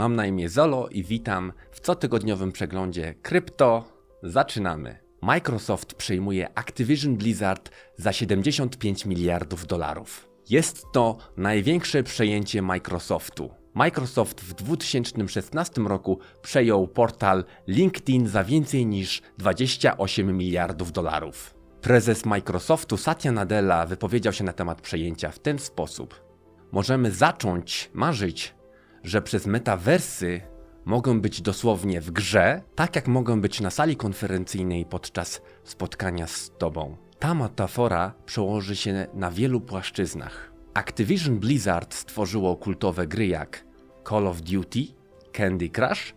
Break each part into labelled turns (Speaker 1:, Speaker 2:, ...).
Speaker 1: Mam na imię Zolo i witam w cotygodniowym przeglądzie krypto. Zaczynamy. Microsoft przejmuje Activision Blizzard za 75 miliardów dolarów. Jest to największe przejęcie Microsoftu. Microsoft w 2016 roku przejął portal LinkedIn za więcej niż 28 miliardów dolarów. Prezes Microsoftu Satya Nadella wypowiedział się na temat przejęcia w ten sposób. Możemy zacząć marzyć, że przez metawersy mogą być dosłownie w grze, tak jak mogą być na sali konferencyjnej podczas spotkania z tobą. Ta metafora przełoży się na wielu płaszczyznach. Activision Blizzard stworzyło kultowe gry jak Call of Duty, Candy Crush,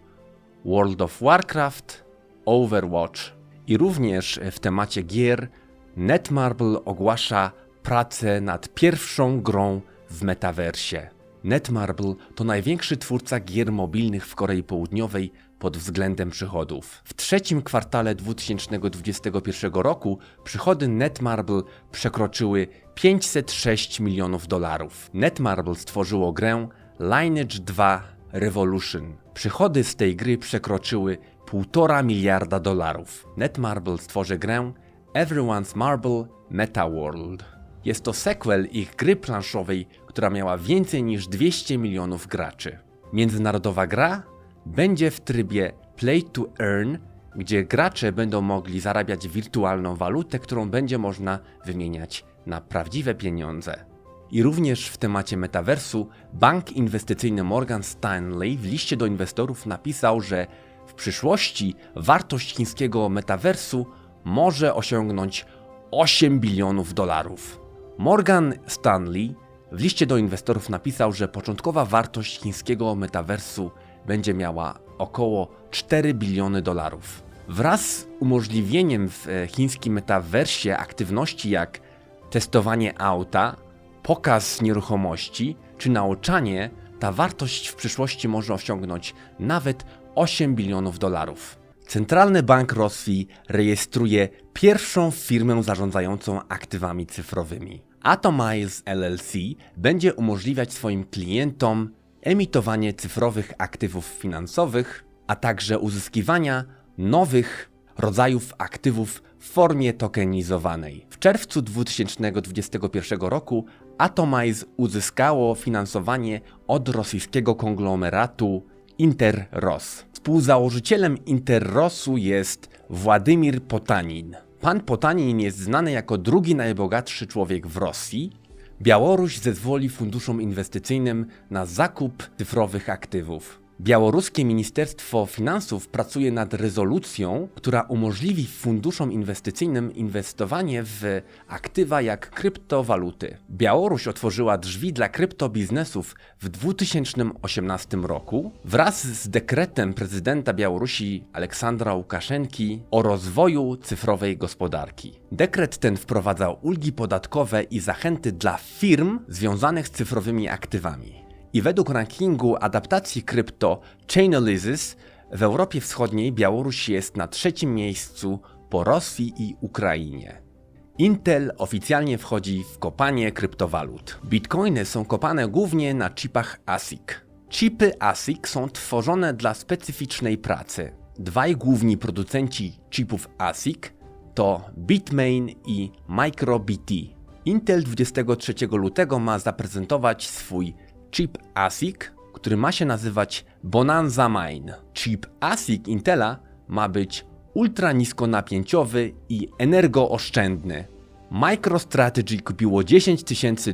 Speaker 1: World of Warcraft, Overwatch i również w temacie gier Netmarble ogłasza pracę nad pierwszą grą w metaversie. Netmarble to największy twórca gier mobilnych w Korei Południowej pod względem przychodów. W trzecim kwartale 2021 roku przychody Netmarble przekroczyły 506 milionów dolarów. Netmarble stworzyło grę Lineage 2 Revolution. Przychody z tej gry przekroczyły 1,5 miliarda dolarów. Netmarble stworzy grę Everyone's Marble Meta World. Jest to sequel ich gry planszowej, która miała więcej niż 200 milionów graczy. Międzynarodowa gra będzie w trybie Play to Earn, gdzie gracze będą mogli zarabiać wirtualną walutę, którą będzie można wymieniać na prawdziwe pieniądze. I również w temacie metaversu bank inwestycyjny Morgan Stanley w liście do inwestorów napisał, że w przyszłości wartość chińskiego metaversu może osiągnąć 8 bilionów dolarów. Morgan Stanley w liście do inwestorów napisał, że początkowa wartość chińskiego metaversu będzie miała około 4 biliony dolarów. Wraz z umożliwieniem w e, chińskim metaversie aktywności jak testowanie auta, pokaz nieruchomości czy nauczanie, ta wartość w przyszłości może osiągnąć nawet 8 bilionów dolarów. Centralny Bank Rosji rejestruje pierwszą firmę zarządzającą aktywami cyfrowymi. Atomize LLC będzie umożliwiać swoim klientom emitowanie cyfrowych aktywów finansowych, a także uzyskiwania nowych rodzajów aktywów w formie tokenizowanej. W czerwcu 2021 roku Atomize uzyskało finansowanie od rosyjskiego konglomeratu Interros. Współzałożycielem Interrosu jest Władimir Potanin. Pan Potanin jest znany jako drugi najbogatszy człowiek w Rosji. Białoruś zezwoli funduszom inwestycyjnym na zakup cyfrowych aktywów. Białoruskie Ministerstwo Finansów pracuje nad rezolucją, która umożliwi funduszom inwestycyjnym inwestowanie w aktywa jak kryptowaluty. Białoruś otworzyła drzwi dla kryptobiznesów w 2018 roku wraz z dekretem prezydenta Białorusi Aleksandra Łukaszenki o rozwoju cyfrowej gospodarki. Dekret ten wprowadzał ulgi podatkowe i zachęty dla firm związanych z cyfrowymi aktywami. I według rankingu adaptacji krypto Chainalysis w Europie Wschodniej Białoruś jest na trzecim miejscu po Rosji i Ukrainie. Intel oficjalnie wchodzi w kopanie kryptowalut. Bitcoiny są kopane głównie na chipach ASIC. Chipy ASIC są tworzone dla specyficznej pracy. Dwaj główni producenci chipów ASIC to Bitmain i MicroBT. Intel 23 lutego ma zaprezentować swój chip ASIC, który ma się nazywać Bonanza Mine. Chip ASIC Intela ma być ultra niskonapięciowy i energooszczędny. MicroStrategy kupiło 10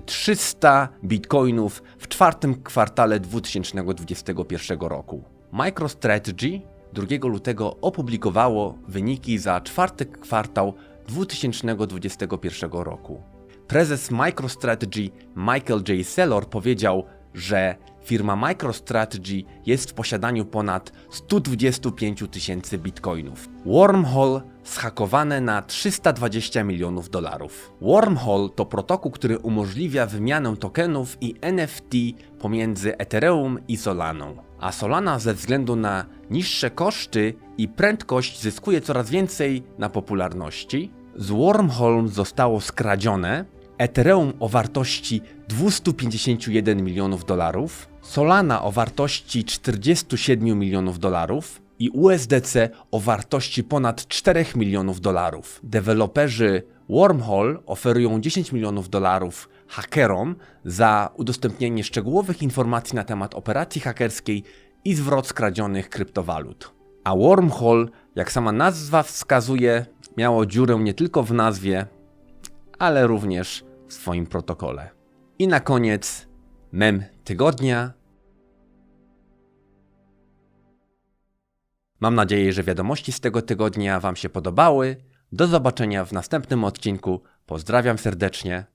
Speaker 1: 300 bitcoinów w czwartym kwartale 2021 roku. MicroStrategy 2 lutego opublikowało wyniki za czwarty kwartał 2021 roku. Prezes MicroStrategy Michael J. Saylor powiedział, że firma MicroStrategy jest w posiadaniu ponad 125 tysięcy bitcoinów. Wormhole zhakowane na 320 milionów dolarów. Wormhole to protokół, który umożliwia wymianę tokenów i NFT pomiędzy Ethereum i Solaną. A Solana ze względu na niższe koszty i prędkość zyskuje coraz więcej na popularności. Z Wormhole zostało skradzione Ethereum o wartości 251 milionów dolarów, Solana o wartości 47 milionów dolarów i USDC o wartości ponad 4 milionów dolarów. Deweloperzy Wormhole oferują 10 milionów dolarów hakerom za udostępnienie szczegółowych informacji na temat operacji hakerskiej i zwrot skradzionych kryptowalut. A Wormhole, jak sama nazwa wskazuje, miało dziurę nie tylko w nazwie, ale również w swoim protokole. I na koniec mem tygodnia. Mam nadzieję, że wiadomości z tego tygodnia Wam się podobały. Do zobaczenia w następnym odcinku. Pozdrawiam serdecznie.